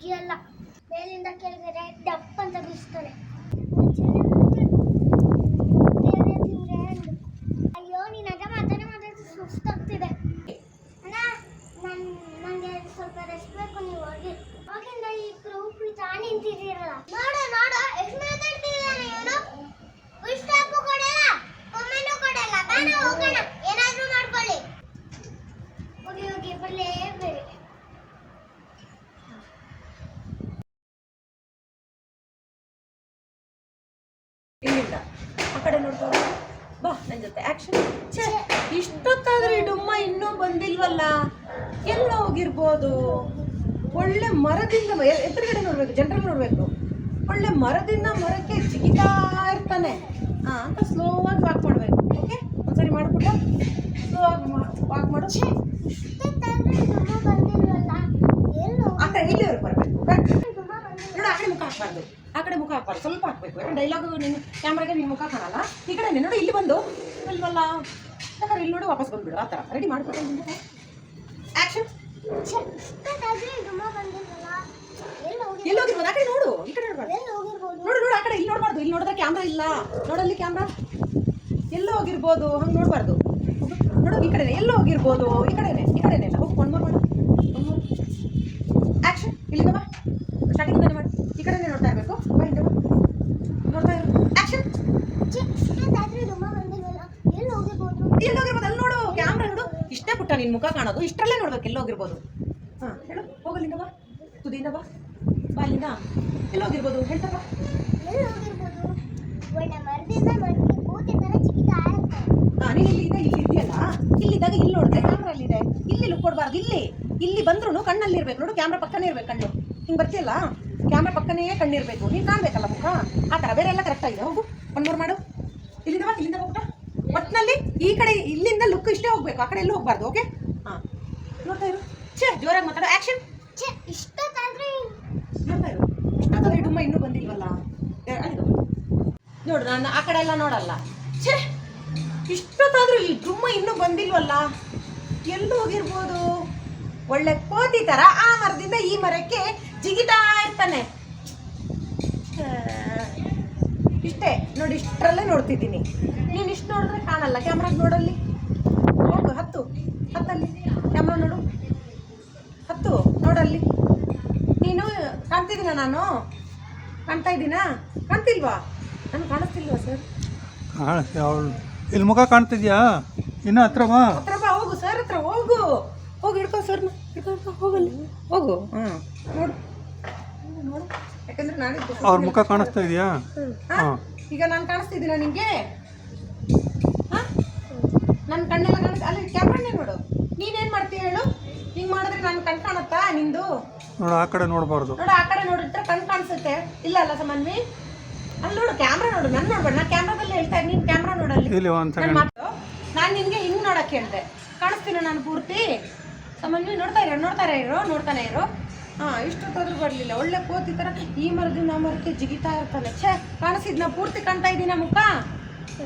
ಉಜ್ಜಿ ಮೇಲಿಂದ ಕೇಳಿದರೆ ಡಪ್ ಅಂತ ಬೀಸ್ತಾರೆ ಎಲ್ಲ ಹೋಗಿರ್ಬೋದು. ಒಳ್ಳೆ ಮರದಿಂದ ಎದುರುಗಡೆ ನೋಡ್ಬೇಕು ಜನರಲ್ಲಿ ನೋಡ್ಬೇಕು. ಒಳ್ಳೆ ಮರದಿಂದ ಮರಕ್ಕೆ ಜಿಗಿತಾ ಇರ್ತಾನೆ. ಹಾ ಅಂತ ಸ್ಲೋ ಆಗಿ ವಾಕ್ ಮಾಡ್ಬೇಕು. ಓಕೆ ಒಂದ್ಸರಿ ಮಾಡ್ಬಿಟ್ಟು ಸ್ಲೋ ಆಗಿ ವಾಕ್ ಮಾಡು. ಆ ಕಡೆ ಇಲ್ಲಿವರೆಗೆ ಬರಬೇಕು. ನೋಡು ಆ ಕಡೆ ಮುಖ ಹಾಕ್ಬಾರ್ದು. ಆ ಕಡೆ ಮುಖ ಹಾಕ್ಬಾರ್ದು. ಸ್ವಲ್ಪ ಹಾಕ್ಬೇಕು. ಯಾಕಂದ್ರೆ ಡೈಲಾಗ್ ನಿನ್ನ ಕ್ಯಾಮ್ರಾಗೆ ನಿನ್ನ ಮುಖ ಕಾಣಲ್ಲ. ಈ ಕಡೆ ನೋಡು ಇಲ್ಲಿ ಬಂದು. ಇಲ್ವಲ್ಲ? ಯಾಕಂದ್ರೆ ಇಲ್ಲಿ ನೋಡು ವಾಪಸ್ ಬಂದ್ಬಿಡು. ಆ ಥರ. ರೆಡಿ ಮಾಡ್ಬೇಕು ಬಂದಿಲ್ವಲ್ಲ ಎಲ್ಲೋ ಹೋಗಿ ಎಲ್ಲಿ ಹೋಗಿರ್ಬೋದು ಆ ಕಡೆ ನೋಡು ಈ ಕಡೆ ನೋಡ್ಬಾರ್ದು ನೋಡು ನೋಡು ಆ ಕಡೆ ಇಲ್ಲಿ ನೋಡಬಾರ್ದು ಇಲ್ಲಿ ನೋಡಿದ್ರೆ ಕ್ಯಾಮ್ರಾ ಇಲ್ಲ. ನೋಡಲ್ಲಿ ಕ್ಯಾಮ್ರಾ ಎಲ್ಲೋ ಹೋಗಿರ್ಬೋದು ಹಂಗೆ ನೋಡಬಾರ್ದು. ನೋಡು ಈ ಕಡೆನೆ ಎಲ್ಲೋ ಹೋಗಿರ್ಬೋದು ಈ ಕಡೆನೆ ಈ ಕಡೆನೆ ಹೋಗಿ ಒಂದು ಮಾಡು ಆ್ಯಕ್ಷನ್ ಇಲ್ಲಿಂದ ಬಾ ಸ್ಟಾರ್ಟಿಂಗ್ ಮಾಡು ಈ ಕಡೆನೆ ನೋಡ್ತಾ ಇರಬೇಕು ಬಾ ಹಿಂದೆ ಬಾ ನೋಡ್ತಾ ಇರು ಆ್ಯಕ್ಷನ್ ಛೆ, ಇಷ್ಟೊತ್ತಾದ್ರೂ ಡುಮ್ಮ ಬಂದಿಲ್ವಲ್ಲ ಎಲ್ಲಿ ಹೋಗಿರ್ಬೋದು ಎಲ್ಲಿ ಹೋಗಿರ್ಬೋದು ಅಲ್ಲಿ ನೋಡು ಕ್ಯಾಮ್ರಾ ನೋಡು ಇಷ್ಟೇ ಪುಟ್ಟ ನಿನ್ನ ಮುಖ ಕಾಣೋದು ಇಷ್ಟರಲ್ಲೇ ನೋಡ್ಬೇಕು ಎಲ್ಲಿ ಹೋಗಿರ್ಬೋದು ಹಾಂ ಹೇಳು ಹೋಗಲ್ಲಿಂದ ಬಾ ತುದಿಯಿಂದ ಬಾ ಬಾ ಅಲ್ಲಿಂದ ಎಲ್ಲಿ ಹೋಗಿರ್ಬೋದು ಹೇಳ್ತಾ ಬಾ ಎಲ್ಲಿ ಹೋಗಿರ್ಬೋದು ಒಳ್ಳೆ ಮರದಿಂದ ಮರಕ್ಕೆ ಕೂತಿ ತರ ಜಿಗಿತಾ ಇರ್ತಾನೆ ಹಾಂ ನೀನು ಇಲ್ಲಿ ಇದೆ ಇಲ್ಲಿ ಇದೆಯಲ್ಲ ಇಲ್ಲಿದ್ದಾಗ ಇಲ್ಲಿ ನೋಡಿದ್ರೆ ಕ್ಯಾಮ್ರಾ ಅಲ್ಲಿದೆ ಇಲ್ಲಿ ಲುಕ್ ಕೊಡಬಾರ್ದು ಇಲ್ಲಿ ಇಲ್ಲಿ ಬಂದ್ರೂ ಕಣ್ಣಲ್ಲಿ ಇರ್ಬೇಕು ನೋಡು ಕ್ಯಾಮ್ರಾ ಪಕ್ಕನೇ ಇರ್ಬೇಕು ಕಣ್ಣು. ಹಿಂಗೆ ಬರ್ತಿಲ್ಲ ಕ್ಯಾಮ್ರಾ ಪಕ್ಕನೇ ಕಣ್ಣಿರ್ಬೇಕು. ನೀನು ಕಾಣ್ಬೇಕಲ್ಲ ಮುಖ? ಆ ಥರ ಬೇರೆ ಎಲ್ಲ ಕರೆಕ್ಟ್ ಆಗಿದೆ. ಹೋಗು. ಒಂದು ಮೂರು ಮಾಡು. ಇಲ್ಲಿಂದ ಬಾ ಇಲ್ಲಿಂದ ಹೋಗ್ಬಿಟ್ಟ ಒಟ್ಟಿನಲ್ಲಿ ಈ ಕಡೆ ಇಲ್ಲಿಂದ ಲುಕ್ ಇಷ್ಟೇ ಹೋಗ್ಬೇಕು. ಆ ಕಡೆ ಎಲ್ಲೂ ಹೋಗ್ಬಾರ್ದು ಓಕೆ ಹಾಂ. ನೋಡ್ತಾ ಇರು. ಛೇ ಜೋರಾಗಿ ಮಾತಾಡೋ. ಆ್ಯಕ್ಷನ್ ಛೇ ಇಷ್ಟೊತ್ತಾದ್ರೂ ನೋಡ್ತಾ ಇರು. ಇಷ್ಟೊತ್ತಾದ್ರೆ ಡುಮ್ಮ ಇನ್ನೂ ಬಂದಿಲ್ವಲ್ಲ? ನೋಡು ನಾನು ಆ ಕಡೆ ಎಲ್ಲ ನೋಡಲ್ಲ. ಛೇ ಇಷ್ಟೊತ್ತಾದ್ರೂ ಈ ಡುಮ್ಮ ಇನ್ನೂ ಬಂದಿಲ್ವಲ್ಲ? ಎಲ್ಲೂ ಹೋಗಿರ್ಬೋದು. ಒಳ್ಳೆ ಕೋತಿ ಥರ ಆ ಮರದಿಂದ ಈ ಮರಕ್ಕೆ ಜಿಗಿತಾ ಇರ್ತಾನೆ. ಇಷ್ಟೇ. ನೋಡಿ ಇಷ್ಟರಲ್ಲೇ ನೋಡ್ತಿದ್ದೀನಿ. ನೀನು ಇಷ್ಟು ನೋಡಿದ್ರೆ ಕಾಣಲ್ಲ. ಕ್ಯಾಮ್ರಾಗ ನೋಡಲ್ಲಿ. ನೋಡು ಹತ್ತು. ಹತ್ತಲ್ಲಿ. ಕ್ಯಾಮ್ರಾ ನೋಡು. ಹತ್ತು. ನೋಡಲ್ಲಿ. ನೀನು ಕಾಣ್ತಿದ್ದೀನ ನಾನು? ಕಾಣ್ತಾ ಇದ್ದೀನಾ? ಕಾಣ್ತಿಲ್ವಾ? ನಾನು ಕಾಣಿಸ್ತಿಲ್ವಾ ಸರ್? ಇಲ್ಲಿ. ಮುಖ ಕಾಣ್ತಿದ್ಯಾ? ಇನ್ನೂ ಹತ್ರ ಬಾ ಹತ್ರ ಬಾ ಹೋಗು ಸರ್ ಹತ್ರ ಹೋಗು ಹೋಗಿ ಹಿಡ್ಕೋ ಸರ್ ಹಿಡ್ಕೊ ಹಿಡ್ಕೊ ಹೋಗಲ್ಲಿ. ಹೋಗು. ಹಾಂ ನೋಡು. ನೋಡು ಯಾಕಂದ್ರೆ ಅವ್ರ ಮುಖ ಕಾಣಿಸ್ತಾ ಇದೆಯಾ? ಹಾ? ಹಾಂ. ಈಗ ನಾನು ಕಾಣಿಸ್ತಿದ್ದೀನ ನಿಂಗೆ? ನನ್ನ ಕಣ್ಣೆಲ್ಲ ಕಾಣಿಸ್ ಅಲ್ಲಿ ಕ್ಯಾಮ್ರಾನೇ ನೋಡು. ನೀನೇನು ಮಾಡ್ತೀಯ ಹೇಳು? ಹಿಂಗೆ ಮಾಡಿದ್ರೆ ನನ್ನ ಕಣ್ ಕಾಣುತ್ತಾ ನಿಂದು? ನೋಡು ಆ ಕಡೆ ನೋಡಬಾರ್ದು. ನೋಡು ಆ ಕಡೆ ನೋಡಿದ್ರೆ ಕಣ್ ಕಾಣಿಸುತ್ತೆ. ಇಲ್ಲ ಅಲ್ಲ ಸಮನ್ವಿ? ಅಲ್ಲಿ ನೋಡು ಕ್ಯಾಮ್ರಾ ನೋಡು ನನ್ನ ನೋಡ್ಬೇಡ. ನಾನು ಕ್ಯಾಮ್ರಾದಲ್ಲಿ ಹೇಳ್ತಾ ಇದ್ದೀನಿ ನೀನು ಕ್ಯಾಮ್ರಾ ನೋಡಲ್ಲಿ. ಇಲ್ಲಿ ಒಂದು ನಾನು ನಾನು ನಿನಗೆ ಹಿಂಗೆ ನೋಡಕ್ಕೆ ಹೇಳಿದೆ. ಕಾಣಿಸ್ತೀನಿ ನಾನು ಪೂರ್ತಿ? ಸಮನ್ವಿ ನೋಡ್ತಾ ಇರೋ ನೋಡ್ತಾನೆ ಇರೋ ನೋಡ್ತಾನೆ ಇರೋ. ಹಾಂ, ಇಷ್ಟೊತ್ತಾದ್ರೂ ಬರಲಿಲ್ಲ. ಒಳ್ಳೆ ಕೋತಿ ಥರ ಈ ಮರದಿಂದ ಆ ಮರಕ್ಕೆ ಜಿಗಿತಾ ಇರ್ತಾನೆ. ಛೇ ಕಾಣಿಸಿದ್ನ ಪೂರ್ತಿ ಕಾಣ್ತಾ ಇದ್ದೀನ ಮುಖ?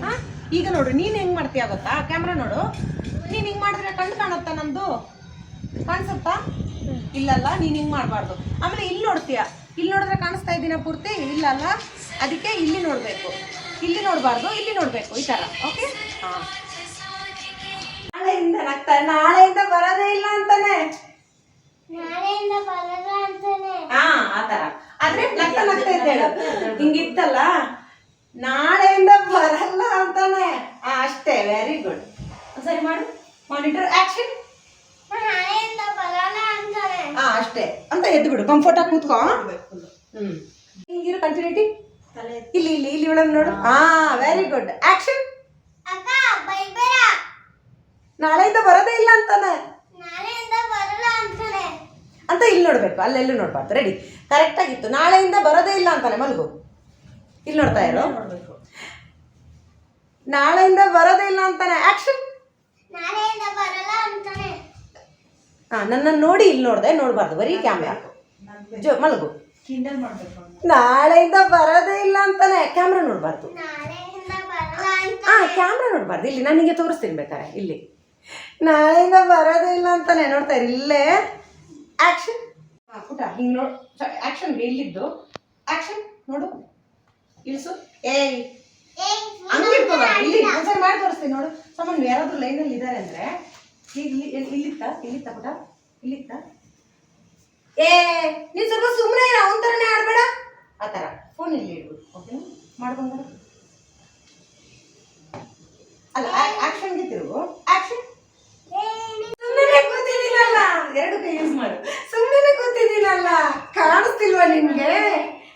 ಹಾಂ? ಈಗ ನೋಡು, ನೀನು ಹೆಂಗೆ ಮಾಡ್ತೀಯ ಗೊತ್ತಾ? ಕ್ಯಾಮ್ರಾ ನೋಡು. ನೀನು ಹಿಂಗೆ ಮಾಡಿದ್ರೆ ಕಣ್ಣು ಕಾಣುತ್ತಾ ನಂದು ಕಾಣಿಸುತ್ತಾ? ಇಲ್ಲಲ್ಲ, ನೀನು ಹಿಂಗೆ ಮಾಡಬಾರ್ದು. ಆಮೇಲೆ ಇಲ್ಲಿ ನೋಡ್ತೀಯ? ಇಲ್ಲಿ ನೋಡಿದ್ರೆ ಕಾಣಿಸ್ತಾ ಇದ್ದೀನ ಪೂರ್ತಿ? ಇಲ್ಲಲ್ಲ? ಅದಕ್ಕೆ ಇಲ್ಲಿ ನೋಡಬೇಕು. ಇಲ್ಲಿ ನೋಡಬಾರ್ದು, ಇಲ್ಲಿ ನೋಡಬೇಕು, ಈ ತರ. ಓಕೆ ಹಾಂ. ನಾಳೆಯಿಂದ ನಗ್ತಾ ನಾಳೆಯಿಂದ ಬರೋದೇ ಇಲ್ಲ ಅಂತಾನೆ. ನಾಳೆಯಿಂದ ಬರಲ್ಲ ಅಂತಾನೆ. ಹಾ ಆ ಥರ ಆದ್ರೆ ನಗ್ತಾ ನಗ್ತಾ ಇದ್ದೇಳು ಹಿಂಗಿತ್ತಲ್ಲ? ನಾಳೆಯಿಂದ ಬರಲ್ಲ ಅಂತಾನೆ. ಆ, ಅಷ್ಟೇ ವೆರಿ ಗುಡ್ ಸರಿ ಮಾಡು. ಮಾನಿಟರ್ ಆಕ್ಷನ್ ನಾಳೆಯಿಂದ ಬರಲ್ಲ ಅಂತಾನೆ. ಹಾ ಅಷ್ಟೇ. ಅಂತ ಎದ್ದು ಬಿಡು. ಕಂಫರ್ಟ್ ಆಗಿ ಕೂತ್ಕೋ. ಹ್ಮ್. ಹಿಂಗಿರು ಕಂಟಿನ್ಯೂಟಿ ಇಲ್ಲಿ ಇಲ್ಲಿ ಇಲ್ಲಿ ಒಳಗೆ ನೋಡು. ಹಾ ವೆರಿ ಗುಡ್ ಆಕ್ಷನ್ ನಾಳೆಯಿಂದ ಬರೋದೇ ಇಲ್ಲ ಅಂತಾನೆ. ನಾಳೆಯಿಂದ ಬರಲ್ಲ ಅಂತಾನೆ. ಅಂತ ಇಲ್ಲಿ ನೋಡ್ಬೇಕು ಅಲ್ಲೆಲ್ಲೂ ನೋಡ್ಬಾರ್ದು. ರೆಡಿ ಕರೆಕ್ಟ್ ಆಗಿತ್ತು. ನಾಳೆಯಿಂದ ಬರೋದೇ ಇಲ್ಲ ಅಂತಾನೆ ಮಲ್ಗು. ಇಲ್ಲಿ ನೋಡ್ತಾ ಇರೋ. ನಾಳೆಯಿಂದ ಬರೋದೇ ಇಲ್ಲ ಅಂತಾನೆ. ಆಕ್ಷನ್ ನಾಳೆಯಿಂದ ಬರಲ್ಲ ಅಂತಾನೆ. ಹಾ ನನ್ನನ್ನು ನೋಡಿ ಇಲ್ಲಿ ನೋಡ್ದೆ ನೋಡಬಾರ್ದು. ಬರೀ ಕ್ಯಾಮ್ರಾ ಜೋ ಮಲಗು. ನಾಳೆಯಿಂದ ಬರೋದೇ ಇಲ್ಲ ಅಂತಾನೆ. ಕ್ಯಾಮ್ರಾ ನೋಡಬಾರ್ದು. ಹಾ ಕ್ಯಾಮ್ರಾ ನೋಡಬಾರ್ದು. ಇಲ್ಲಿ ನಾನು ನಿಮಗೆ ತೋರಿಸ್ತೀನಿ ಬೇಕಾರೆ ಇಲ್ಲಿ. ನಾಳೆಯಿಂದ ಬರೋದೇ ಇಲ್ಲ ಅಂತಾನೆ ನೋಡ್ತಾ ಇರಿ, ಇಲ್ಲೇ. ಆಕ್ಷನ್ ಹಾಂ ಪುಟ, ಹಿಂಗೆ ನೋಡು ಆ್ಯಕ್ಷನ್ ಇಲ್ಲಿದ್ದು. ಆ್ಯಕ್ಷನ್ ನೋಡು. ಇಳಿಸು. ಏಯ್. ಇಲ್ಲಿ ಆನ್ಸರ್ ಮಾಡಿ ತೋರಿಸ್ತೀನಿ ನೋಡು. ಸಾಮಾನ್ಯ ಯಾರಾದ್ರೂ ಲೈನಲ್ಲಿ ಇದ್ದಾರೆ ಅಂದರೆ ಈಗ ಇಲ್ಲಿತ್ತ? ಇಲ್ಲಿತ್ತ ಪುಟ? ಇಲ್ಲಿತ್ತ? ಏ, ನೀನು ಸ್ವಲ್ಪ ಸುಮ್ಮನೆ ಅವನ ಥರನೇ ಆಡಬೇಡ. ಆ ಥರ. ಫೋನ್ ಇಲ್ಲಿ ಇಡ್ಬೋದು ಓಕೆನಾ ಮಾಡ್ಕೊಂಡ್ಬರ ಅಲ್ಲ ಆ್ಯಕ್ಷನ್ಗೆ ತಿರುಗು. ಆ್ಯಕ್ಷನ್ ಕೂತಿದ್ದೀನಲ್ಲ ಎರಡು ಕೈ ಯೂಸ್ ಮಾಡು. ಸುಮ್ಮನೆ ಕೂತಿದ್ದೀನಲ್ಲ ಕಾಣಿಸ್ತಿಲ್ವ ನಿಮ್ಗೆ?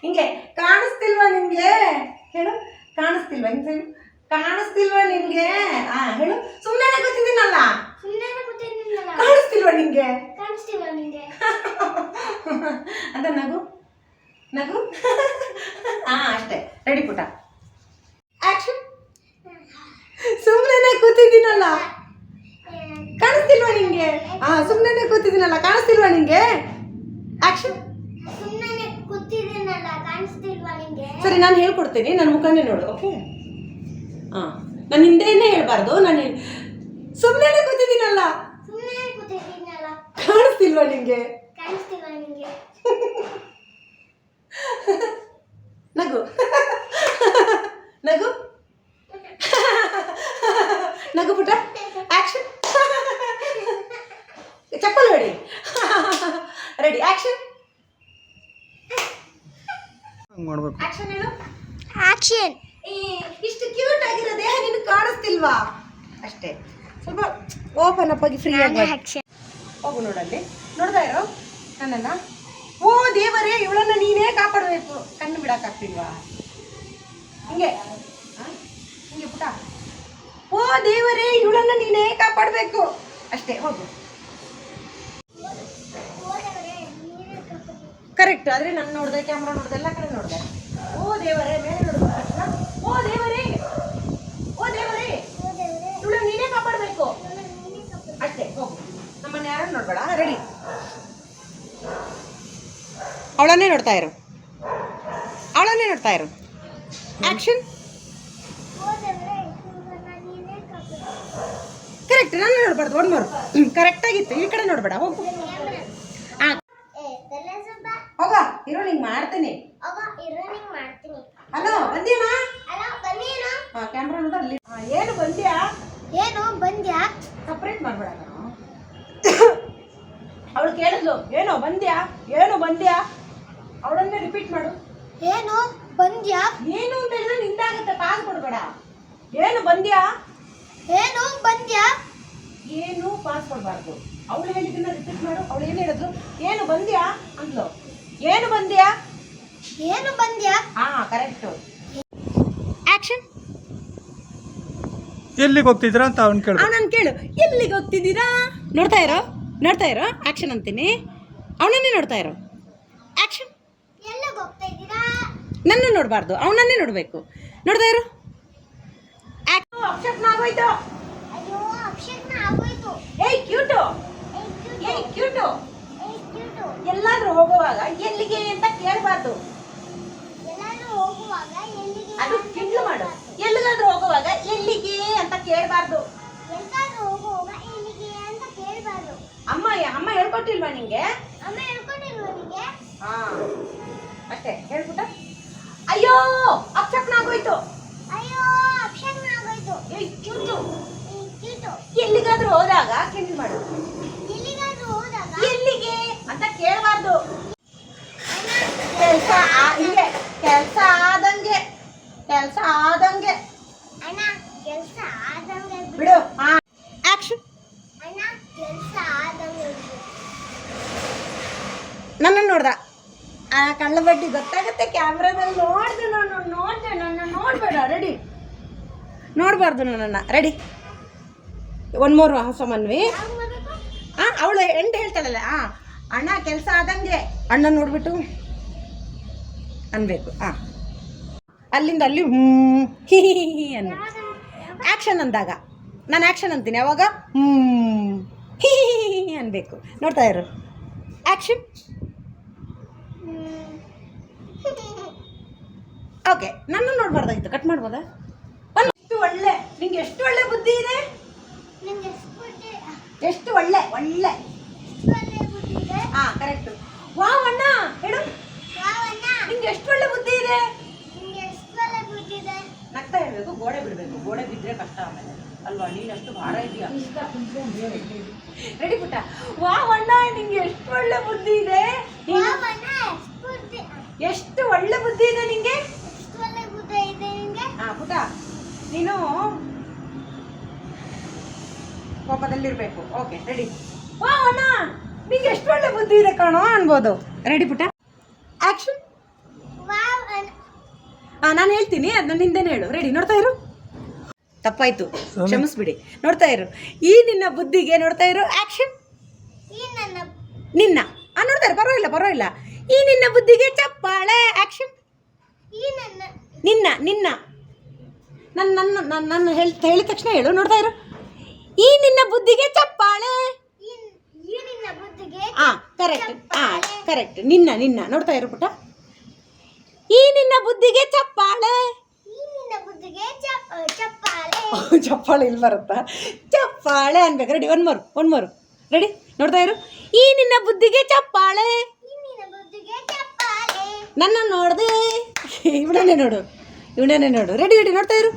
ಹಿಂಗೆ ಕಾಣಿಸ್ತಿಲ್ವಾ ನಿಮ್ಗೆ? ಹೇಳು ಕಾಣಿಸ್ತಿಲ್ವಾ? ಹಿಂಗೆ ಕಾಣಿಸ್ತಿಲ್ವಾ ನಿಮ್ಗೆ? ಆ ಹೇಳು. ಸುಮ್ಮನೆ ಕೂತಿದ್ದೀನಲ್ಲ. ಸುಮ್ಮನೆ ಕೂತಿದ್ದೀನಲ್ಲ. ಕಾಣಿಸ್ತಿಲ್ವಾ ನಿಮ್ಗೆ? ಕಾಣಿಸ್ತಿಲ್ಲ ನಿಮಗೆ? ಅಂತ ನಗು. ನಗು? ಹಾ ಅಷ್ಟೇ. ರೆಡಿ ಪುಟ ಆಕ್ಷನ್ ಸುಮ್ಮನೆ ಕೂತಿದ್ದೀನಲ್ಲ ಕಾಣಿಸ್ತಿಲ್ವಾ ನಿಂಗೆ ಹಾ ಸುಮ್ಮನೆ ಕೂತಿದ್ದೀನಲ್ಲ ಕಾಣಿಸ್ತಿಲ್ವಾ ನಿಂಗೆ? ಆಕ್ಷನ್ ಸುಮ್ಮನೆ ಕೂತಿದ್ದೀನಲ್ಲ ಕಾಣಿಸ್ತಿಲ್ವಾ ನಿಂಗೆ? ಸರಿ ನಾನು ಹೇಳ್ಕೊಡ್ತೀನಿ ನನ್ನ ಮುಖನೇ ನೋಡು ಓಕೆ ಹಾಂ ನಾನು ಹಿಂದೆನೇ ಹೇಳ್ಬಾರ್ದು ನಾನು ಸುಮ್ಮನೆ ಕೂತಿದ್ದೀನಲ್ಲ. ಸುಮ್ಮನೆ ಕೂತಿದ್ದೀನಲ್ಲ. ಕಾಣಿಸ್ತಿಲ್ವಾ ನಿಂಗೆ? ಕಾಣಿಸ್ತಿಲ್ವಾ ನಿಂಗೆ? ನಗು. ನಗು? ನಗು ಪುಟ ಆಕ್ಷನ್ ಚಪ್ಪಲ್ ಹೊಡಿ. ರೆಡಿ ಆಕ್ಷನ್ ಹಂಗೆ ಮಾಡಬೇಕು. ಆಕ್ಷನ್ ಹೇಳು ಆಕ್ಷನ್ ಏ, ಇಷ್ಟು ಕ್ಯೂಟ್ ಆಗಿರೋ ದೇಹ ನಿನಗೆ ಕಾಣಿಸ್ತಿಲ್ವಾ? ಅಷ್ಟೇ. ಸ್ವಲ್ಪ ಓಪನ್ ಅಪ್ ಆಗಿ ಫ್ರೀ ಆಗಿ. ಆಕ್ಷನ್ ಹೋಗು ನೋಡಲ್ಲಿ. ನೋಡ್ತಾ ಇರೋ? ನನ್ನನ್ನ? ಓ ದೇವರೇ ಇವಳನ್ನ ನೀನೇ ಕಾಪಾಡಬೇಕು. ಕಣ್ಣು ಬಿಡಕ್ಕಾಗ್ತಿಲ್ವಾ ಹಿಂಗೆ? ಹಿಂಗೆ ಪುಟ. ಓ ದೇವರೇ ಇವಳನ್ನ ನೀನೇ ಕಾಪಾಡಬೇಕು. ಅಷ್ಟೇ ಹೋಗು. ಕರೆಕ್ಟ್ ಆದರೆ ನನ್ನ ನೋಡಿದೆ ಕ್ಯಾಮ್ರಾ ನೋಡಿದೆ, ಎಲ್ಲ ಕಡೆ ನೋಡಿದೆ. ಓ ದೇವರೇ, ಮೇಲೆ ನೋಡಿದ ಓ ದೇವರೇ. ಓ ದೇವರೇ. ಇವಳು ನೀನೇ ಕಾಪಾಡಬೇಕು. ಅಷ್ಟೇ, ಹೋಗು. ನಮ್ಮನ್ನ ಯಾರನ್ನು ನೋಡ್ಬೇಡ? ರೆಡಿ. ಅವಳನ್ನೇ ನೋಡ್ತಾ ಇರು. ಅವಳನ್ನೇ ನೋಡ್ತಾ ಇರು. ಆಕ್ಷನ್ ಕರೆಕ್ಟ್ ನಾನು ನೋಡ್ಬಾರ್ದು. ಒನ್ ಮರು ಕರೆಕ್ಟ್ ಆಗಿತ್ತು. ಈ ಕಡೆ ನೋಡ್ಬೇಡ. ಹೋಗು. ಹೋಗ ಇರೋ ನಿಂಗೆ ಮಾಡ್ತೀನಿ. ಮಾಡ್ತೀನಿ. ಹಲೋ ಬಂದ್ಯಾನಾ? ಹಲೋ ಬನ್ನೇನು ಹಾ ಕ್ಯಾಮ್ರಾ ನೋಡ ಅಲ್ಲಿ. ಹಾಂ ಏನು ಬಂದ್ಯಾ? ಏನು ಬಂದ್ಯಾ? ಸಪ್ರೇಟ್ ಮಾಡಬೇಡ ಅವಳು ಕೇಳಿದ್ಲು ಏನೋ ಬಂದ್ಯಾ? ಏನು ಬಂದ್ಯಾ? ಅವಳನ್ನೇ ರಿಪೀಟ್ ಮಾಡು. ಏನು ಬಂದ್ಯಾ? ಏನು ಅಂತ ಹೇಳಿದ್ರೆ ನಿಂದಾಗುತ್ತೆ ಪಾಸ್ ಕೊಡಬೇಡ ಏನು ಬಂದ್ಯಾ? ಏನು ಬಂದ್ಯಾ? ಏನು ಪಾಸ್ ಕೊಡಬಾರ್ದು ಅವಳು ಹೇಳಿದ್ದನ್ನ ರಿಪೀಟ್ ಮಾಡು ಅವಳು ಏನು ಹೇಳಿದ್ರು ಏನು ಬಂದ್ಯಾ? ಅಂದ್ಲು. ಏನು ಬಂದ್ಯಾ? ಏನು ಬಂದ್ಯಾ? ಹಾ ಕರೆಕ್ಟ್ ಆಕ್ಷನ್ ಎಲ್ಲಿಗೆ ಹೋಗ್ತಿದ್ದೀರಾ ಅಂತ ಅವ್ನು ಕೇಳು ಅವನನ್ನು ಕೇಳು. ಎಲ್ಲಿಗೆ ಹೋಗ್ತಿದ್ದೀರಾ? ನೋಡ್ತಾ ಇರೋ? ನೋಡ್ತಾ ಇರೋ? ಆಕ್ಷನ್ ಅಂತೀನಿ. ಅವನನ್ನೇ ನೋಡ್ತಾ ಇರೋ? ಆಕ್ಷನ್ ಎಲ್ಲಿಗೆ ಹೋಗ್ತಾ ಇದ್ದೀರಾ ನನ್ನ ನೋಡಬಾರ್ದು. ಅವನನ್ನೇ ನೋಡಬೇಕು. ನೋಡ್ತಾ ಇರೋ? ಆಕ್ಷನ್ ಆಗೋಯ್ತು. ಅಯ್ಯೋ ಆಕ್ಷನ್ ಆಗೋಯ್ತು. ಏಯ್ ಕ್ಯೂಟು. ಏಯ್ ಕ್ಯೂಟು, ಏಯ್ ಕ್ಯೂಟು ಏಯ್ ಕ್ಯೂಟು. ಎಲ್ಲಾದ್ರೂ ಹೋಗುವಾಗ ಎಲ್ಲಿಗೆ ಅಂತ ಕೇಳಬಾರ್ದು. ಅದು ಕಿಂಡ್ಲು ಮಾಡು. ಎಲ್ಲಿಗಾದ್ರೂ ಹೋಗುವಾಗ ಎಲ್ಲಿಗೆ ಅಂತ ಕೇಳಬಾರ್ದು. ಎಲ್ಲಾದ್ರೂ ಹೋಗುವಾಗ ಎಲ್ಲಿಗೆ ಅಂತ ಕೇಳಬಾರ್ದು. ಅಮ್ಮ ಅಮ್ಮ ಹೇಳ್ಕೊಟ್ಟಿಲ್ವಾ ನಿಂಗೆ? ಅಮ್ಮ ಹೇಳ್ಕೊಟ್ಟಿಲ್ವ ನಿಂಗೆ ಹಾ ಅಷ್ಟೇ ಹೇಳ್ಬಿಟ್ಟ ಅಯ್ಯೋ ಅಕ್ಷಪ್ನ ಆಗೋಯ್ತು ಅಯ್ಯೋ ಅಕ್ಷಕ್ನ ಆಗೋಯ್ತು ಏಯ್ ಕ್ಯೂಟು ಏಯ್ ಕ್ಯೂಟು. ಎಲ್ಲಿಗಾದ್ರೂ ಹೋದಾಗ ಕಿಂಡ್ಲು ಮಾಡು ಎಲ್ಲಿಗಾದ್ರೂ ಹೋದಾಗ ಎಲ್ಲಿಗೆ ಅಂತ ಕೇಳಬಾರ್ದು ಕೆಲಸ ಹಿಂಗೆ ಕೆಲಸ ಆದಂಗೆ ಕೆಲಸ ಆದಂಗೆ ಅಣ್ಣ ಕೆಲ್ಸ ಆದಂಗೆ ಬಿಡು. ಬಿಡು ಹಾ ಆಕ್ಷನ್ ಅಣ್ಣ ಕೆಲ್ಸ ಆದಂಗೆ ಬಿಡು. ನನ್ನನ್ನು ನೋಡ್ದ ಆ ಕಳ್ಳ ಬಡ್ಡಿ ಗೊತ್ತಾಗುತ್ತೆ ಕ್ಯಾಮ್ರಾದಲ್ಲಿ ನೋಡ್ದೆ ನಾನು ನೋಡ್ದೆ ನನ್ನ ನೋಡಬೇಡ ರೆಡಿ ನನ್ನನ್ನು. ರೆಡಿ ಒನ್ ಮೋರ್ ಹೊಸ ಮನ್ವಿ. ಹಾಂ ಅವಳು ಎಂಡ್ ಹೇಳ್ತಾಳಲ್ಲ ಹಾಂ ಅಣ್ಣ ಕೆಲಸ ಆದಂಗೆ ಅಣ್ಣ ನೋಡ್ಬಿಟ್ಟು ಅನ್ಬೇಕು ಹಾಂ ಅಲ್ಲಿಂದ ಅಲ್ಲಿ ಹ್ಞೂ ಹಿ ಹಿ ಅನ್ನು. ಆ್ಯಕ್ಷನ್ ಅಂದಾಗ ನಾನು ಆ್ಯಕ್ಷನ್ ಅಂತೀನಿ ಯಾವಾಗ ಹಿ ಅನ್ಬೇಕು. ನೋಡ್ತಾ ಇರು. ಆ್ಯಕ್ಷನ್ ಓಕೆ ನನ್ನ ನೋಡ್ಬಾರ್ದಾಗಿತ್ತು. ಕಟ್ ಮಾಡ್ಬೋದಾ? ಒಳ್ಳೆ. ನಿಂಗೆ ಎಷ್ಟು ಒಳ್ಳೆ ಬುದ್ಧಿ ಇದೆ? ಎಷ್ಟು ಒಳ್ಳೆ ಒಳ್ಳೆ? ಹಾಂ ಕರೆಕ್ಟು ವಾವ್ ಅಣ್ಣ ಹೇಳು. ನಿಂಗೆ ಎಷ್ಟು ಒಳ್ಳೆ ಬುದ್ಧಿ ಇದೆ? ನಗ್ತಾ ಇರಬೇಕು ಗೋಡೆ ಬಿಡಬೇಕು. ಗೋಡೆ ಬಿದ್ದರೆ ಕಷ್ಟ ಆಮೇಲೆ. ಅಲ್ವಾ? ನೀನಷ್ಟು ಭಾರ ಇದೆಯಾ. ರೆಡಿ ಪುಟ್ಟ? ವಾವ್ ಅಣ್ಣ ನಿಂಗೆ ಎಷ್ಟು ಒಳ್ಳೆ ಬುದ್ಧಿ ಇದೆ? ನೀನು- ವಾವಣ್ಣ ಎಷ್ಟು ಬುದ್ಧಿ ಎಷ್ಟು ಒಳ್ಳೆ ಬುದ್ಧಿ ಇದೆ ನಿಂಗೆ? ಎಷ್ಟು ಒಳ್ಳೆ ಬುದ್ಧಿ ಇದೆ ನಿಂಗೆ? ಹಾ ಪುಟ್ಟ. ನೀನು ಕೋಪದಲ್ಲಿರ್ಬೇಕು. ಓಕೆ ರೆಡಿ ವಾ ಅಣ್ಣ ನಿಂಗೆ ಎಷ್ಟು ಒಳ್ಳೆ ಬುದ್ಧಿ ಇದೆ ಕಾಣೋ ಅನ್ಬೋದು. ರೆಡಿ ಪುಟ್ಟ? ಆಕ್ಷನ್ ವಾವಣ್ಣ ಹಾ ನಾನು ಹೇಳ್ತೀನಿ ಅದನ್ನ ನಿಂದೇನೆ ಹೇಳು. ರೆಡಿ ನೋಡ್ತಾ ಇರು. ತಪ್ಪಾಯ್ತು. ಕ್ಷಮಿಸ್ಬಿಡಿ. ನೋಡ್ತಾ ಇರು. ಈ ನಿನ್ನ ಬುದ್ಧಿಗೆ ನೋಡ್ತಾ ಇರು. ಆಕ್ಷನ್ ಈ ನನ್ನ ನಿನ್ನ. ಆ ನೋಡ್ತಾ ಇರು ಪರವಾಗಿಲ್ಲ ಪರವಾಗಿಲ್ಲ. ಈ ನಿನ್ನ ಬುದ್ಧಿಗೆ ಚಪ್ಪಾಳೆ. ಆಕ್ಷನ್ ನಿನ್ನ ನನ್ನ ನಿನ್ನ. ನಿನ್ನ ನನ್ನ ನನ್ನ ನನ್ನ ನನ್ನ ಹೇಳ್ ಹೇಳಿದ ತಕ್ಷಣ ಹೇಳು ನೋಡ್ತಾ ಇರು. ಈ ನಿನ್ನ ಬುದ್ಧಿಗೆ ಚಪ್ಪಾಳೆ. ಆ ಕರೆಕ್ಟ್ ಆ ಕರೆಕ್ಟ್ ನಿನ್ನ ನಿನ್ನ. ನೋಡ್ತಾ ಇರು ಪುಟ್ಟ. ಈ ನಿನ್ನ ಬುದ್ಧಿಗೆ ಚಪ್ಪಾಳೆ. ಚಪ್ಪಾಳೆ ಇಲ್ಲಿ ಬರುತ್ತಾ? ಚಪ್ಪಾಳೆ ಅನ್ಬೇಕು. Ready one more one more ready ನೋಡ್ತಾ ಇರು. ಈ ನಿನ್ನ ಬುದ್ಧಿಗೆ ಚಪ್ಪಾಳೆ. ಈ ನಿನ್ನ ಬುದ್ಧಿಗೆ ಚಪ್ಪಾಳೆ. ನನ್ನ ನೋಡ್ದೆ. ಇವಳನ್ನೇ ನೋಡು. ಇವಳನ್ನೇ ನೋಡು. ರೆಡಿ ರೆಡಿ ನೋಡ್ತಾ ಇರು.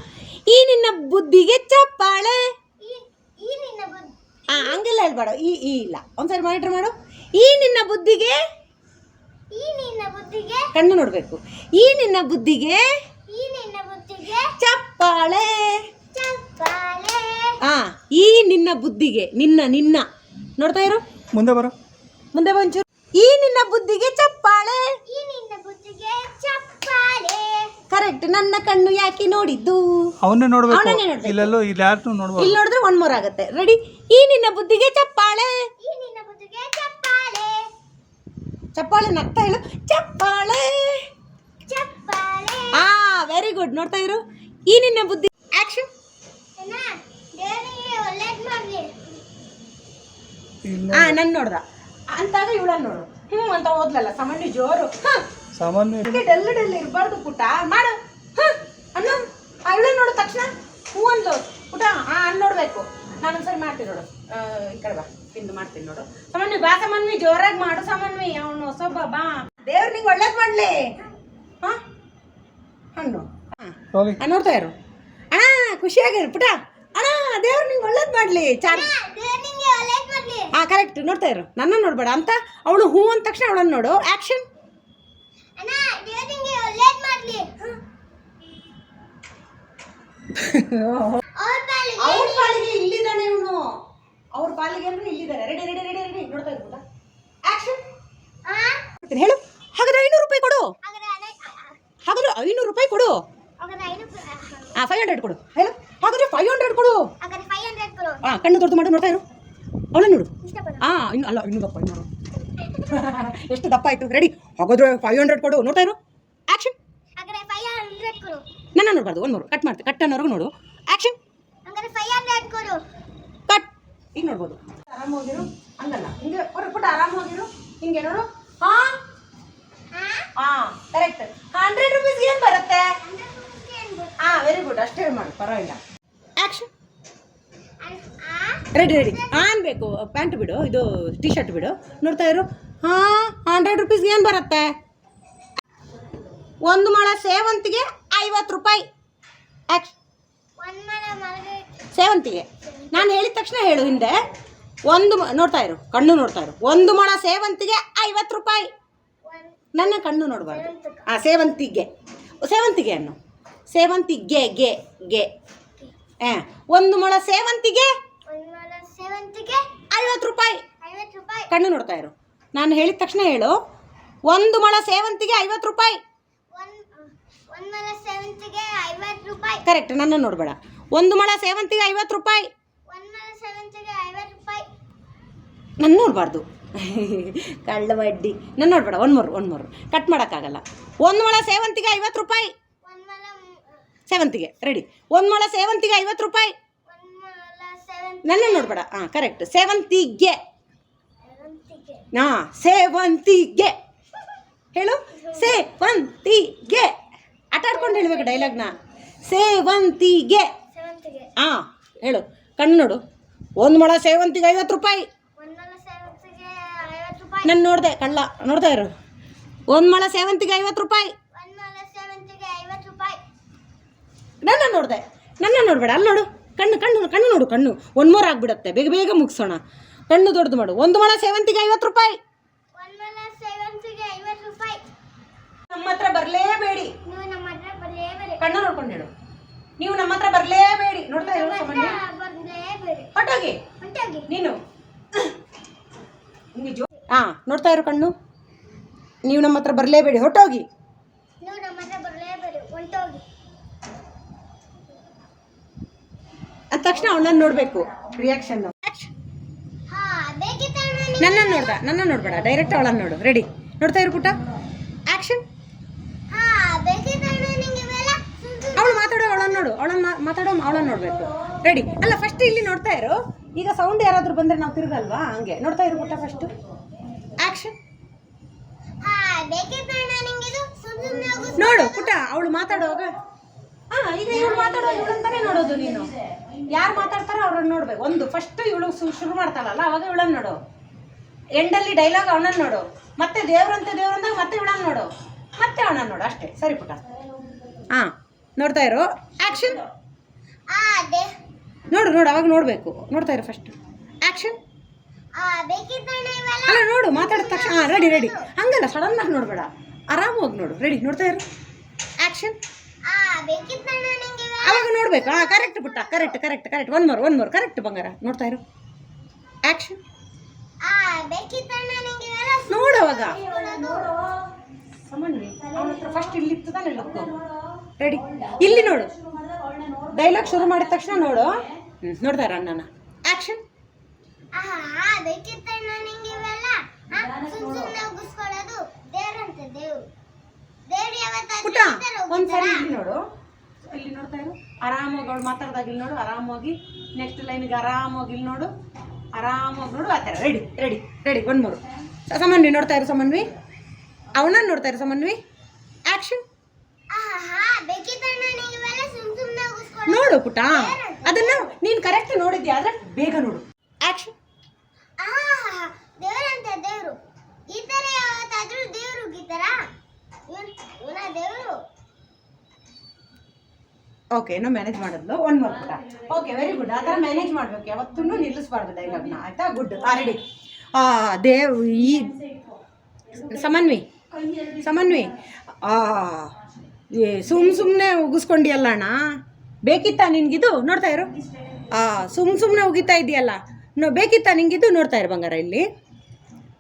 ಈ ನಿನ್ನ ಬುದ್ಧಿಗೆ ಚಪ್ಪಾಳೆ. ಈ ಈ ನಿನ್ನ ಬುದ್ಧಿ. ಆ ಹಂಗೆಲ್ಲ ಹೇಳ್ಬೇಡ. ಈ ಈ ಇಲ್ಲ. ಒಂದ್ಸರಿ ಮಾನಿಟ್ರ್ ಮಾಡು. ಈ ನಿನ್ನ ಬುದ್ಧಿಗೆ ಈ ನಿನ್ನ ಬುದ್ಧಿಗೆ ಕಣ್ಣು ನೋಡಬೇಕು. ಈ ನಿನ್ನ ಬುದ್ಧಿಗೆ ಈ ನಿನ್ನ ಬುದ್ಧಿಗೆ ಚಪ್ಪಾಳೆ. ಚಪ್ಪಾಳೆ. ಆ ಈ ನಿನ್ನ ಬುದ್ಧಿಗೆ ನಿನ್ನ ನಿನ್ನ. ನೋಡ್ತಾ ಇರು. ಮುಂದೆ ಬರೋ. ಮುಂದೆ ಬಂಚು ಈ ನಿನ್ನ ಬುದ್ಧಿಗೆ ಚಪ್ಪಾಳೆ. ಈ ನಿನ್ನ ಬುದ್ಧಿಗೆ ಚಪ್ಪಾಳೆ. ಕರೆಕ್ಟ್ ನನ್ನ ಕಣ್ಣು ಯಾಕೆ ನೋಡಿದ್ದು? ಅವನ್ನ ನೋಡ್ಬೇಕು. ಅವನನ್ನೇ ನೋಡ್ಬೇಕು. ಇಲ್ಲೆಲ್ಲೋ ಇಲ್ಲಿ ಯಾರನ್ನೂ ಇಲ್ಲಿ ನೋಡಿದ್ರೆ ಒನ್ ಮೋರ್ ಆಗುತ್ತೆ. ರೆಡಿ ಈ ನಿನ್ನ ಬುದ್ಧಿಗೆ ಚಪ್ಪಾಳೆ. ಈ ನಿನ್ನ ಬುದ್ಧಿಗೆ ಚಪ್ಪಾಳೆ. ಚಪ್ಪಾಳೆ ನಗ್ತಾ ಹೇಳು ಚಪ್ಪಾಳೆ. ಚಪ್ಪಾಳೆ. ಆ ವೆರಿ ಗುಡ್ ನೋಡ್ತಾ ಇರು. ಈ ನಿನ್ನ ಬುದ್ಧಿ ಆಕ್ಷನ್ ಅಣ್ಣ ದೇವರಿಗೆ ಒಳ್ಳೇದ್ ಮಾಡ್ಲಿ. ಇಲ್ಲ. ಆ ನನ್ ನೋಡ್ದ. ಅಂತಾಗ ಇವಳನ್ನ ನೋಡು. ಹ್ಞೂ ಅಂತ ಓದ್ಲಲ್ಲ ಸಾಮಾನ್ಯ ಜೋರು. ಹ. ಸಾಮಾನ್ಯ ಡಲ್ ಡಲ್ ಇರಬಾರ್ದು ಪುಟ್ಟ ಮಾಡು. ಹ. ಅನ್ನು ಅವಳೇ ನೋಡು ತಕ್ಷಣ. ಹ್ಞೂ ಅಂದ್ಲು. ಪುಟ ಆ ಅನ್ ನೋಡ್ಬೇಕು. ನಾನು ಒಂದ್ಸರಿ ಮಾಡ್ತೀನಿ ನೋಡು. ಆ, ಈ ಕಡೆ ಬಾ. ತಿಂದು ಮಾಡ್ತೀನಿ ನೋಡು. ಸಾಮಾನ್ಯ ಬಾ ಸಾಮಾನ್ವಿ ಜೋರಾಗಿ ಮಾಡು ಸಾಮಾನ್ವಿ ಅವನು ಹೊಸೊಬ್ಬ ಬಾ. ದೇವ್ರ ನಿಂಗೆ ಒಳ್ಳೇದು ಮಾಡ್ಲಿ. ಹಾ? ಹಣ್ಣು. ಹಾ ಆ, ನೋಡ್ತಾ ಇರು. ಅಣ್ಣ ಖುಷಿಯಾಗಿರು. ಪುಟ. ಅಣ್ಣ ದೇವ್ರು ನಿಂಗೆ ಒಳ್ಳೇದು ಮಾಡ್ಲಿ. ಚಾರ್ ದೇವರಿಗೆ ಒಳ್ಳೇದ್ ಮಾಡ್ಲಿ ಹಾ ಕರೆಕ್ಟ್ ನೋಡ್ತಾ ಇರು. ನನ್ನ ನೋಡ್ಬೇಡ ಅಂತ? ಅವಳು ಹೂ ಅಂದ ತಕ್ಷಣ ಅವಳನ್ನ ನೋಡು. ಮಾಡ್ಲಿ. ಅವ್ರ ಪಾಲಿಗೆ ಇಲ್ಲಿದ್ದಾನೆ ಇವನು. ಅವ್ರ ಪಾಲಿಗೆ ಅಂದ್ರೆ ಇಲ್ಲಿದ್ದಾರೆ ರೆಡಿ ರೆಡಿ ರೆಡಿ ರೆಡಿ ನೋಡ್ತಾ ಇರ್ಬೋದಾ? ಆಕ್ಷನ್ ಆ? ಹೇಳು. ಹಾಗಾದ್ರೆ ಐನೂರು ರೂಪಾಯಿ ಕೊಡು. ಹಾಗಾದ್ರೆ ಐನೂರು ರೂಪಾಯಿ ಕೊಡು. ಆ ಫೈವ್ ಹಂಡ್ರೆಡ್ ಕೊಡು. ಹೇಳು. ಹಾಗಾದ್ರೆ ಫೈವ್ ಹಂಡ್ರೆಡ್ ಕೊಡು. ಆ ಕಣ್ಣು ದೊಡ್ಡದು ಮಾಡಿ. ನೋಡ್ತಾ ಇರು. ಅವಳ ನೋಡು. ಹಾಂ ಆ ಇನ್ನು ಅಲ್ಲ ಇನ್ನು ದಪ್ಪ ಇನ್ನು ಎಷ್ಟು ದಪ್ಪ ಆಯ್ತು. ರೆಡಿ ಹಾಗಾದ್ರೆ ಫೈವ್ ಹಂಡ್ರೆಡ್ ಕೊಡು. ನೋಡ್ತಾ ಇರು. ಆಕ್ಷನ್ ನನ್ನ ನೋಡ್ಬಾರ್ದು. ಒಂದು ಮೂರು. ಕಟ್ ಮಾಡ್ತೀನಿ ಕಟ್ ಅನ್ನೋರ್ಗು ನೋಡು. ಆಕ್ಷನ್ ಕಟ್ ಈಗ ನೋಡ್ಬೋದು. ಆರಾಮ ಹೋಗಿರು? ಹಂಗಲ್ಲ. ಹಿಂಗೆ ಹೊರ ಪುಟ್ಟ ಆರಾಮ ಹೋಗಿರು? ಹಿಂಗೆ ನೋಡು. ಹಾ? ಹಾ? ಕರೆಕ್ಟ್ ಹಂಡ್ರೆಡ್ ರುಪೀಸ್ ಏನು ಬರುತ್ತೆ? ಹಾಂ ವೆರಿ ಗುಡ್ ಅಷ್ಟೇ ಮಾಡು. ಪರವಾಗಿಲ್ಲ. ಆ ರೆಡಿ ಆನ್ ಬೇಕು. ಪ್ಯಾಂಟ್ ಬಿಡು ಇದು ಟಿ ಶರ್ಟ್ ಬಿಡು. ನೋಡ್ತಾ ಇರು. ಹಾ ಹಂಡ್ರೆಡ್ ರುಪೀಸ್ಗೆ ಏನು ಬರುತ್ತೆ? ಒಂದು ಮೊಳ ಸೇವಂತಿಗೆ ಐವತ್ತು ರೂಪಾಯಿ. ಸೇವಂತಿಗೆ. ನಾನು ಹೇಳಿದ ತಕ್ಷಣ ಹೇಳು ಹಿಂದೆ. ಒಂದು ನೋಡ್ತಾ ಇರು ಕಣ್ಣು ನೋಡ್ತಾ ಇರು. ಒಂದು ಮೊಳ ಸೇವಂತಿಗೆ ಐವತ್ತು ರೂಪಾಯಿ. ನನ್ನ ಕಣ್ಣು ನೋಡಬಾರ್ದು. ಆ ಸೇವಂತಿಗೆ. ಸೇವಂತಿಗೆ ಅನ್ನು. ಸೇವಂತಿಗೆ ಗೆ. ಗೆ. ಹಾಂ ಒಂದು ಮೊಳ ಸೇವಂತಿಗೆ ಐವತ್ತು ರೂಪಾಯಿ. ಐವತ್ತು ರೂಪಾಯಿ. ಕಣ್ಣು ನೋಡ್ತಾ ಇರು. ನಾನು ಹೇಳಿದ ತಕ್ಷಣ ಹೇಳು. ಒಂದು ಮೊಳ ಸೇವಂತಿಗೆ ಐವತ್ತು ರೂಪಾಯಿ. ಒಂದ್ ಒಂದ್ ಸೇವಂತಿಗೆ ಐವತ್ತು ರೂಪಾಯಿ. ಕರೆಕ್ಟ್ ನನ್ನ ನೋಡಬೇಡ. ಒಂದು ಮೊಳ ಸೇವಂತಿಗೆ ಐವತ್ತು ರೂಪಾಯಿ. ಒಂದು ಮರ ಸೇವಂತಿಗೆ ಐವತ್ತು ರೂಪಾಯಿ. ನನ್ನ ನೋಡಬಾರ್ದು. ಕಳ್ಳ ಬಡ್ಡಿ. ನನ್ನ ನೋಡಬೇಡ ಒಂದು ಮೂರು ಒಂದು ಮೂರು. ಕಟ್ ಮಾಡೋಕ್ಕಾಗಲ್ಲ. ಒಂದು ಮೊಳ ಸೇವಂತಿಗೆ ಐವತ್ತು ರೂಪಾಯಿ. ಸೇವಂತಿಗೆ ರೆಡಿ ಒಂದು ಮೊಳ ಸೇವಂತಿಗೆ ಐವತ್ತು ರೂಪಾಯಿ. ನನ್ನ ನೋಡ್ಬೇಡ. ಹಾಂ ಕರೆಕ್ಟ್ ಸೇವಂತಿಗೆ ಸೇವಂತಿಗೆ ಹಾಂ ಸೇವಂತಿಗೆ ಹೇಳು? ಸೇವಂತಿಗೆ ಆಟ ಆಡ್ಕೊಂಡು ಹೇಳ್ಬೇಕು ಡೈಲಾಗ್ನ ಸೇವಂತಿಗೆ ಹಾಂ ಹೇಳು. ಕಣ್ಣು ನೋಡು. ಒಂದು ಮೊಳ ಸೇವಂತಿಗೆ ಐವತ್ತು ರೂಪಾಯಿ. ನಾನು ನೋಡಿದೆ ಕಳ್ಳ. ನೋಡ್ತಾ ಇರು. ಒಂದು ಮೊಳ ಸೇವಂತಿಗೆ ಐವತ್ತು ರೂಪಾಯಿ. ಒಂದ್ ಮೊಳ ಸೇವಂತಿಗೆ ಐವತ್ತು ರೂಪಾಯಿ. ನನ್ನ ನೋಡಿದೆ. ನನ್ನ ನೋಡ್ಬೇಡ. ಅಲ್ಲಿ ನೋಡು. ಕಣ್ಣು ಕಣ್ಣು ಕಣ್ಣು ನೋಡು ಕಣ್ಣು. ಒಂದು ಮೂರು ಆಗ್ಬಿಡತ್ತೆ. ಬೇಗ ಬೇಗ ಮುಗಿಸೋಣ. ಕಣ್ಣು ದೊಡ್ಡದು ಮಾಡು. ಒಂದು ಮೊಳ ಸೇವಂತಿಗೆ ಐವತ್ತು ರೂಪಾಯಿ. ನಮ್ಮ ಹತ್ರ ಬರಲೇಬೇಡಿ. ಕಣ್ಣು ನೋಡ್ಕೊಂಡು ಹೇಳು. ನೀವು ನಮ್ಮ ಹತ್ರ ಬರಲೇಬೇಡಿ. ನೋಡ್ತಾ ಹೊಟ್ಟೋಗಿ ನೀನು. ಹಾಂ ನೋಡ್ತಾ ಇರು ಕಣ್ಣು. ನೀವು ನಮ್ಮ ಹತ್ರ ಬರಲೇಬೇಡಿ. ಹೊಟ್ಟೋಗಿ ನೀವು ನಮ್ಮ ಹತ್ರ ಬರಲೇಬೇಡಿ ಹೊಂಟೋಗಿ ಅಂದ ತಕ್ಷಣ ಅವಳನ್ನ ನೋಡಬೇಕು. ರಿಯಾಕ್ಷನ್? ನನ್ನ ನೋಡ್ದ ನನ್ನ ನೋಡ್ಬೇಡ. ಡೈರೆಕ್ಟ್ ಅವಳನ್ನ ನೋಡು. ರೆಡಿ ನೋಡ್ತಾ ಇರು ಪುಟ್ಟ. ಆಕ್ಷನ್ ಅವಳು ಮಾತಾಡೋ ಅವಳನ್ನ ನೋಡು. ಅವಳನ್ನ ಮಾತಾಡೋ ಅವಳನ್ನ ನೋಡಬೇಕು. ರೆಡಿ ಅಲ್ಲ ಫಸ್ಟ್ ಇಲ್ಲಿ ನೋಡ್ತಾ ಇರು. ಈಗ ಸೌಂಡ್ ಯಾರಾದ್ರೂ ಬಂದ್ರೆ ನಾವು ತಿರುಗಲ್ವಾ? ಹಂಗೆ. ನೋಡ್ತಾ ಇರು ಪುಟ್ಟ ಫಸ್ಟ್ ಆಕ್ಷನ್ ನೋಡು ಪುಟ್ಟ. ಅವಳು ಮಾತಾಡುವಾಗ ಹಾ ಈಗ ಇವಳು ಮಾತಾಡೋ ಇವಳಂತಾನೆ ನೋಡೋದು ನೀನು. ಯಾರು ಮಾತಾಡ್ತಾರೋ ಅವ್ರನ್ನ ನೋಡ್ಬೇಕು. ಒಂದು ಫಸ್ಟ್ ಇವಳು ಶುರು ಮಾಡ್ತಾಳಲ್ಲ ಅವಾಗ ಇವಳನ್ನ ನೋಡು. ಎಂಡಲ್ಲಿ ಡೈಲಾಗ್ ಅವನನ್ನು ನೋಡು. ಮತ್ತೆ ದೇವ್ರಂತ ದೇವ್ರಂದಾಗ ಮತ್ತೆ ಇವಳನ್ನ ನೋಡು. ಮತ್ತೆ ಅವನನ್ನು ನೋಡು. ಅಷ್ಟೇ. ಸರಿ ಪುಟ ಹಾ ನೋಡ್ತಾ ಇರು. ಆಕ್ಷನ್ ಆ ಬೇ ನೋಡು ನೋಡು. ಅವಾಗ ನೋಡಬೇಕು. ನೋಡ್ತಾ ಇರು ಫಸ್ಟ್ ಆಕ್ಷನ್ ಆ ಅಲ್ಲ ನೋಡು. ಮಾತಾಡಿದ ತಕ್ಷಣ. ಹಾಂ ರೆಡಿ ರೆಡಿ ಹಂಗಲ್ಲ. ಸಡನ್ ನೋಡ್ಬೇಡ ನೋಡಬೇಡ. ಆರಾಮಾಗಿ ನೋಡು. ರೆಡಿ ನೋಡ್ತಾ ಇರು. ಆಕ್ಷನ್ ಅವಾಗ ನೋಡ್ಬೇಕು. ಹಾಂ ಕರೆಕ್ಟ್ ಪುಟ್ಟ correct correct correct one more one more correct ಬಂಗಾರ. ನೋಡ್ತಾ ಇರು. ಆಕ್ಷನ್ ನೋಡವಾಗ ಫಸ್ಟ್ ಇಲ್ಲಿ ತಾನೆ ಲುಕ್ಕು ರೆಡಿ ಇಲ್ಲಿ ನೋಡು. ಡೈಲಾಗ್ ಶುರು ಮಾಡಿದ ತಕ್ಷಣ ನೋಡು. ನೋಡ್ತಾ ಇರ ಅಣ್ಣನ. ಆಕ್ಷನ್ ಆಹಾ ಹಾ ಬೇಕಿತ್ತಣ್ಣ ಪುಟ್ಟ ಒಂದ್ಸರಿ ಇಲ್ಲಿ ನೋಡು. ಇಲ್ಲಿ ನೋಡ್ತಾ ಇರು. ಆರಾಮಾಗಿ ಅವಳು ಮಾತಾಡ್ದಾಗ ಇಲ್ಲಿ ನೋಡು ಆರಾಮಾಗಿ ನೆಕ್ಸ್ಟ್ ಲೈನಿಗೆ ಆರಾಮಾಗಿ ಇಲ್ಲಿ ನೋಡು. ಆರಾಮಾಗಿ ನೋಡು ಆ ಥರ. ರೆಡಿ ರೆಡಿ ರೆಡಿ ಒಂದು ಮೂರು ಸಮನ್ವಿ ನೋಡ್ತಾ ಇರು ಸಮನ್ವಿ ಅವನನ್ನು ನೋಡ್ತಾ ಇರು ಸಮನ್ವಿ ಉಗಿಸ್ಕೊಳ್ಳೋದು. ನೋಡು ಪುಟ್ಟ ಅದನ್ನ ನೀನು ಕರೆಕ್ಟ್ ನೋಡಿದ್ಯಾ ಆದ್ರೆ ಬೇಗ ನೋಡು. ಆಕ್ಷನ್ ಆಹಾ ದೇವರು ದೇವ್ರು. ಈ ತರ ಯಾವತ್ತಾದ್ರೂ ದೇವ್ರು ಉಗಿತಾರ ಇವನ ದೇವ್ರು ಓಕೆ ಏನೋ ಮ್ಯಾನೇಜ್ ಮಾಡಿದ್ಲು ಒನ್ ಮೋರ್ ಕೂಡ ಓಕೆ ವೆರಿ ಗುಡ್ ಆ ಥರ ಮ್ಯಾನೇಜ್ ಮಾಡಬೇಕು. ಯಾವತ್ತೂ ನಿಲ್ಲಿಸ್ಬಾರ್ದು ಡೈಲಾಗ್ನ ಆಯಿತಾ? ಗುಡ್ ಆಲ್ರೆಡಿ ದೇವ್, ಈ ಸಮನ್ವಿ ಸಮನ್ವಿ ಸುಮ್ ಸುಮ್ಮನೆ ಉಗಿಸ್ಕೊಂಡಿಯಲ್ಲ ಅಣ್ಣ? ಬೇಕಿತ್ತಾ ನಿನಗಿದು? ನೋಡ್ತಾ ಇರು. ಸುಮ್ ಸುಮ್ಮನೆ ಉಗಿತಾ ಇದೆಯಲ್ಲ ನೋ ಬೇಕಿತ್ತಾ ನಿಂಗಿದು ನೋಡ್ತಾ ಇರು ಬಂಗಾರ ಇಲ್ಲಿ.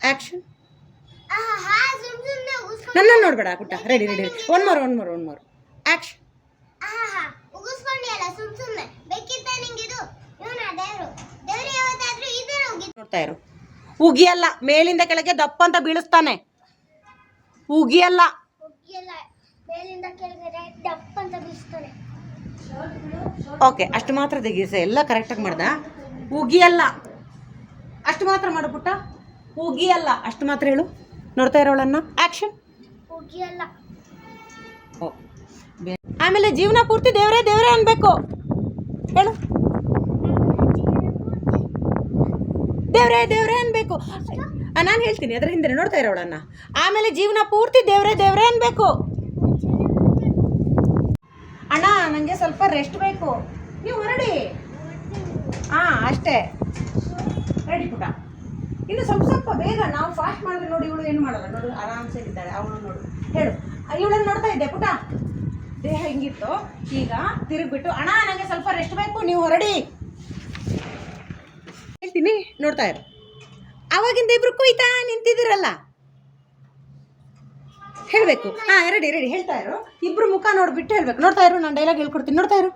ಆ್ಯಕ್ಷನ್ ನನ್ನ ನೋಡ್ಬೇಡ ಪುಟ್ಟ. Ready ready one more one more one more action ನೋಡ್ತಾ ಇರು. ಉಗಿಯಲ್ಲ ಮೇಲಿಂದ ಕೆಳಗೆ ದಪ್ಪ ಅಂತ ಬೀಳಿಸ್ತಾನೆ. ಉಗಿಯಲ್ಲ. ಓಕೆ ಅಷ್ಟು ಮಾತ್ರ ತೆಗೀಸ. ಎಲ್ಲ ಕರೆಕ್ಟಾಗಿ ಮಾಡ್ದ? ಉಗಿಯಲ್ಲ. ಅಷ್ಟು ಮಾತ್ರ ಮಾಡು ಪುಟ್ಟ. ಉಗಿಯಲ್ಲ. ಅಷ್ಟು ಮಾತ್ರ ಹೇಳು. ನೋಡ್ತಾ ಇರೋಳನ್ನ ಆ್ಯಕ್ಷನ್ ಉಗಿಯಲ್ಲ. ಆಮೇಲೆ ಜೀವನ ಪೂರ್ತಿ ದೇವರೇ ದೇವರೇ ಅನ್ಬೇಕು. ಹೇಳು. ದೇವರೇ ದೇವರೇ ಅನ್ಬೇಕು. ನಾನು ಹೇಳ್ತೀನಿ, ಅದ್ರ ಹಿಂದೆ ನೋಡ್ತಾ ಇರೋಳನ್ನ ಆಮೇಲೆ ಜೀವನ ಪೂರ್ತಿ ದೇವರೇ ದೇವರೇ ಅನ್ಬೇಕು. ಅಣ್ಣ ನನಗೆ ಸ್ವಲ್ಪ ರೆಸ್ಟ್ ಬೇಕು. ನೀವು ಹೊರಡಿ. ಹಾಂ ಅಷ್ಟೇ. ರೆಡಿ ಪುಟ. ಇನ್ನು ಸ್ವಲ್ಪ ಸ್ವಲ್ಪ ಬೇಗ ನಾವು ಫಾಸ್ಟ್ ಮಾಡಿದ್ರೆ ನೋಡಿ ಇವಳು ಏನು ಮಾಡಲ್ಲ. ನೋಡು, ಆರಾಮ್ಸೆ ಇದ್ದಾಳೆ. ಅವಳು ನೋಡು. ಹೇಳು. ಇವಳನ್ನು ನೋಡ್ತಾ ಇದ್ದೆ ಪುಟ? ದೇಹ ಹಿಂಗಿತ್ತು ಈಗ ತಿರುಗ್ಬಿಟ್ಟು ಅಣ್ಣ ನನಗೆ ಸ್ವಲ್ಪ ರೆಸ್ಟ್ ಬೇಕು ನೀವು ಹೊರಡಿ. ಹೇಳ್ತೀನಿ ನೋಡ್ತಾ ಇರು. ಅವಾಗಿಂದ ಇಬ್ರು ಕುಯ್ತಾ ನಿಂತಿದ್ದೀರಲ್ಲ? ಹೇಳಬೇಕು. ಹಾಂ ರೆಡಿ ರೆಡಿ ಹೇಳ್ತಾ ಇರು. ಇಬ್ರು ಮುಖ ನೋಡ್ಬಿಟ್ಟು ಹೇಳ್ಬೇಕು. ನೋಡ್ತಾ ಇರು ನಾನು ಡೈಲಾಗ್ ಹೇಳ್ಕೊಡ್ತೀನಿ. ನೋಡ್ತಾ ಇರು.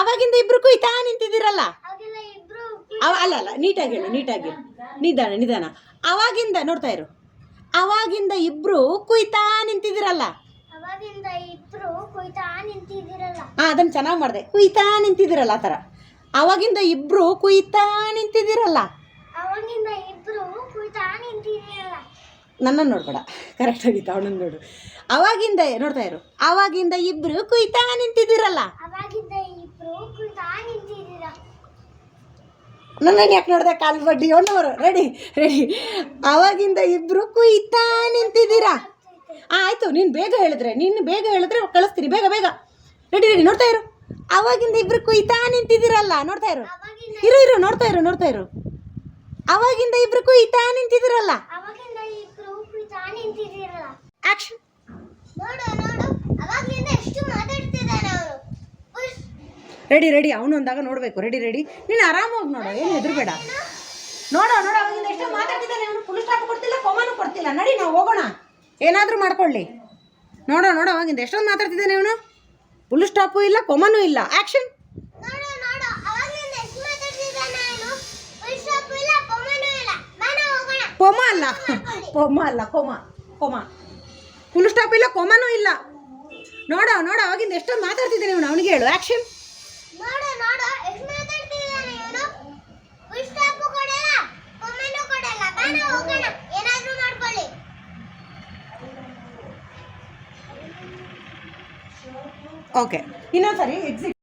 ಅವಾಗಿಂದ ಇಬ್ರು ಕುಯ್ತಾ ನಿಂತಿದ್ದೀರಲ್ಲ? ಅವ ಅಲ್ಲ ಅಲ್ಲ ನೀಟಾಗಿ ಹೇಳು ನೀಟಾಗಿ ನಿಧಾನ ನಿಧಾನ. ಅವಾಗಿಂದ ನೋಡ್ತಾ ಇರು. ಅವಾಗಿಂದ ಇಬ್ರು ಕುಯ್ತಾ ನಿಂತಿದ್ದೀರಲ್ಲ? ಹಾಂ ಅದನ್ನು ಚೆನ್ನಾಗಿ ಮಾಡಿದೆ. ಕುಯ್ತಾ ನಿಂತಿದ್ದೀರಲ್ಲ ಆ ಥರ. ಅವಾಗಿಂದ ಇಬ್ರು ಕುಯ್ತಾ ನಿಂತಿದ್ದೀರಲ್ಲ. ನನ್ನ ನೋಡ್ಬೇಡ. ಕರೆಕ್ಟ್ ಆಗಿತ್ತು ಅವಳನ್ನ ನೋಡು. ಅವಾಗಿಂದ ನೋಡ್ತಾ ಇರು. ಅವಾಗಿಂದ ಇಬ್ರು ಕುಯ್ತಾ ನಿಂತಿದ್ದೀರಲ್ಲ. ನನ್ನ ಯಾಕೆ ನೋಡ್ದೆ ಕಾಲು ಬಡ್ಡಿ? ಒನ್ನವರು ರೆಡಿ ರೆಡಿ ಅವಾಗಿಂದ ಇಬ್ರು ಕುಯ್ತಾ ನಿಂತಿದ್ದೀರಾ? ಆಯ್ತು ನೀನು ಬೇಗ ಹೇಳಿದ್ರೆ ನೀನು ಬೇಗ ಹೇಳಿದ್ರೆ ಕಳಿಸ್ತೀನಿ ಬೇಗ ಬೇಗ. ರೆಡಿ ರೆಡಿ ನೋಡ್ತಾ ಇರು. ಅವಾಗಿಂದ ಇಬ್ರು ಕುಯ್ತಾ ನಿಂತಿದ್ದೀರಲ್ಲ ನೋಡ್ತಾ ಇರು. ಇರು ಇರು ನೋಡ್ತಾ ಇರು ನೋಡ್ತಾ ಇರು. ಅವಾಗಿಂದ ಇಬ್ರು ಕುಯ್ತಾ ನಿಂತಿದ್ದೀರಲ್ಲ. ಆಕ್ಷನ್ ರೆಡಿ ರೆಡಿ ಅವನು ಅಂದಾಗ ನೋಡಬೇಕು. Ready ready. ನೀನು ಆರಾಮಾಗಿ ನೋಡು ಏನು ಹೆದರ್ಬೇಡ. ನೋಡೋ ನೋಡೋ ಅವಾಗಿಂದ ಎಷ್ಟು ಮಾತಾಡ್ತಿದ್ದಾನೆ. ಅವನು ಫುಲ್ ಸ್ಟಾಪ್ ಕೊಡ್ತಿಲ್ಲ ಕೊಮಾನು ಕೊಡ್ತಿಲ್ಲ. ನಡಿ ನಾವು ಹೋಗೋಣ. ಏನಾದರೂ ಮಾಡ್ಕೊಳ್ಳಿ. ನೋಡೋ ನೋಡೋ ಅವಾಗಿಂದ ಎಷ್ಟೊಂದು ಮಾತಾಡ್ತಿದ್ದಾನೆ ಇವನು ಫುಲ್ ಸ್ಟಾಪು ಇಲ್ಲ ಕೊಮನು ಇಲ್ಲ. ಆ್ಯಕ್ಷನ್ ಕೊಮ ಅಲ್ಲ. ಕೊಮ ಅಲ್ಲ ಕೊಮ ಕೊಮ ಫುಲ್ ಸ್ಟಾಪ್ ಇಲ್ಲ ಕೊಮನು ಇಲ್ಲ. ನೋಡೋ ನೋಡೋ ಅವಾಗಿಂದ ಎಷ್ಟೊಂದು ಮಾತಾಡ್ತಿದ್ದಾನೆ ಇವನು ಅವನಿಗೆ ಹೇಳು. ಆ್ಯಕ್ಷನ್ ನೋಡು ನೋಡು ಎಷ್ಟು ಮಾತಾಡ್ತಿದ್ದಾನೆ ಇವನು ಫುಲ್ ಸ್ಟಾಪ್ ಕೊಡಲ್ಲ ಕೊಮ್ಮನೂ ಕೊಡಲ್ಲ ಬಾನ ಹೋಗೋಣ ಏನಾದ್ರೂ ಮಾಡ್ಕೊಳ್ಳಿ ಓಕೆ ಇನ್ನೊಂದು ಸರಿ ಎಕ್ಸಿಟ್